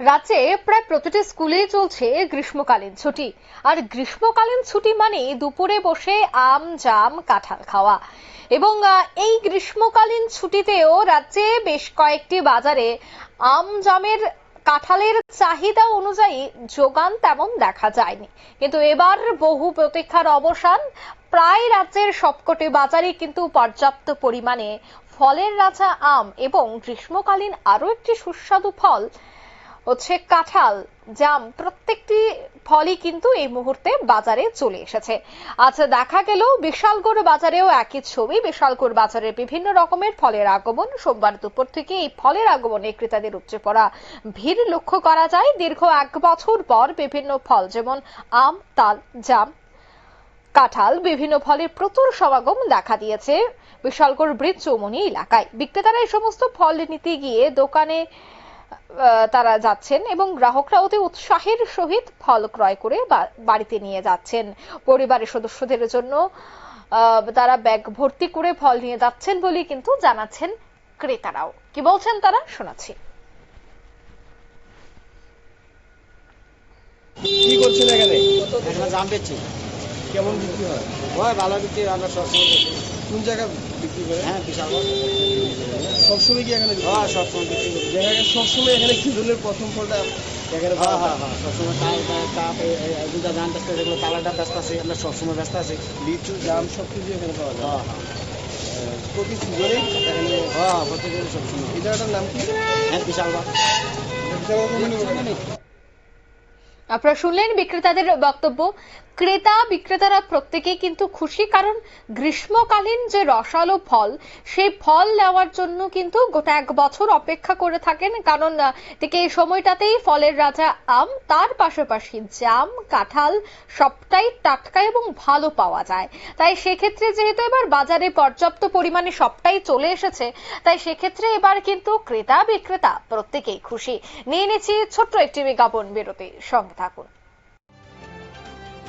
রাজ্যে প্রায় প্রতিটি স্কুলেই চলছে গ্রীষ্মকালীন ছুটি। আর গ্রীষ্মকালীন ছুটি মানে দুপুরে বসে আম, জাম, কাঁঠাল খাওয়া। এবং এই গ্রীষ্মকালীন ছুটিতেও রাজ্যে বেশ কয়েকটি বাজারে আম, জামের, কাঁঠালের চাহিদা অনুযায়ী যোগান তেমন দেখা যায়নি। কিন্তু এবার বহু প্রতীক্ষার অবসান। প্রায় রাজ্যের সবকটি বাজারে কিন্তু পর্যাপ্ত পরিমাণে ফলের রাজা আম এবং গ্রীষ্মকালীন আরও একটি সুস্বাদু ফল হচ্ছে কাঁঠাল, জাম, প্রত্যেকটি ফলই কিন্তু এই মুহূর্তে বাজারে চলে এসেছে। আচ্ছা দেখা গেল বিশালগড় বাজারেও একই ছবি। বিশালগড় বাজারের বিভিন্ন রকমের ফলের আগমন। সোমবার দুপুর থেকে এই ফলের আগমনে ক্রেতাদের উপচে পড়া ভিড় লক্ষ্য করা যায়। দীর্ঘ এক বছর পর বিভিন্ন ফল যেমন আম, তাল, জাম, কাঁঠাল বিভিন্ন ফলের প্রচুর সমাগম দেখা দিয়েছে বিশালগড় ব্রিজ চৌমনি এলাকায়। বিক্রেতারা এই সমস্ত ফল নিতে গিয়ে দোকানে তারা যাচ্ছেন এবং গ্রাহকরা অতি উৎসাহের সহিত ফল ক্রয় করে বাড়িতে নিয়ে যাচ্ছেন। পরিবারের সদস্যদের জন্য তারা ব্যাগ ভর্তি করে ফল নিয়ে যাচ্ছেন বলে কিন্তু জানাচ্ছেন ক্রেতারাও। কি বলছেন তারা? শোনাচ্ছি। কি করছেন এখানে? জাম বেচছি। কেমন বিক্রি হয়? হয় ভালো বিক্রি হয়, আমরা সবসময় কোন জায়গায় বিক্রি করে? হ্যাঁ বিশাল সবসময় কি এখানে হ্যাঁ সবসময় বিক্রি করি। দেখা গেছে সবসময় এখানে সিজনের প্রথম ফলটা এখানে হ্যাঁ হ্যাঁ হ্যাঁ সবসময় তাল তাপ দুটা ধান ব্যস্ত যেগুলো তালাটা ব্যস্ত আছে আমরা সবসময় ব্যস্ত আছি। লিচু জাম সব কিছু এখানে পাওয়া যায়। হ্যাঁ হ্যাঁ। আহ, প্রতি সিজনেই এখানে হ্যাঁ প্রত্যেকের সবসময়। এই জায়গাটার নাম কি? হ্যাঁ বিশাল। বিশাল আপনারা শুনলেন বিক্রেতাদের বক্তব্য। ক্রেতা, বিক্রেতারা প্রত্যেকেই কিন্তু খুশি, কারণ গ্রীষ্মকালীন যে রসালো ফল, সেই ফল নেওয়ার জন্য কিন্তু গোটা এক বছর অপেক্ষা করে থাকেন, কারণ থেকে এই সময়টাতেই ফলের রাজা আম, তার পাশাপাশি জাম, কাঁঠাল সবটাই টাটকা এবং ভালো পাওয়া যায়। তাই সেক্ষেত্রে যেহেতু এবার বাজারে পর্যাপ্ত পরিমাণে সবটাই চলে এসেছে, তাই সেক্ষেত্রে এবার কিন্তু ক্রেতা, বিক্রেতা প্রত্যেকেই খুশি। নিয়ে নিচ্ছি ছোট্ট একটি বিজ্ঞাপন বিরতি। সঙ্গে থাকুন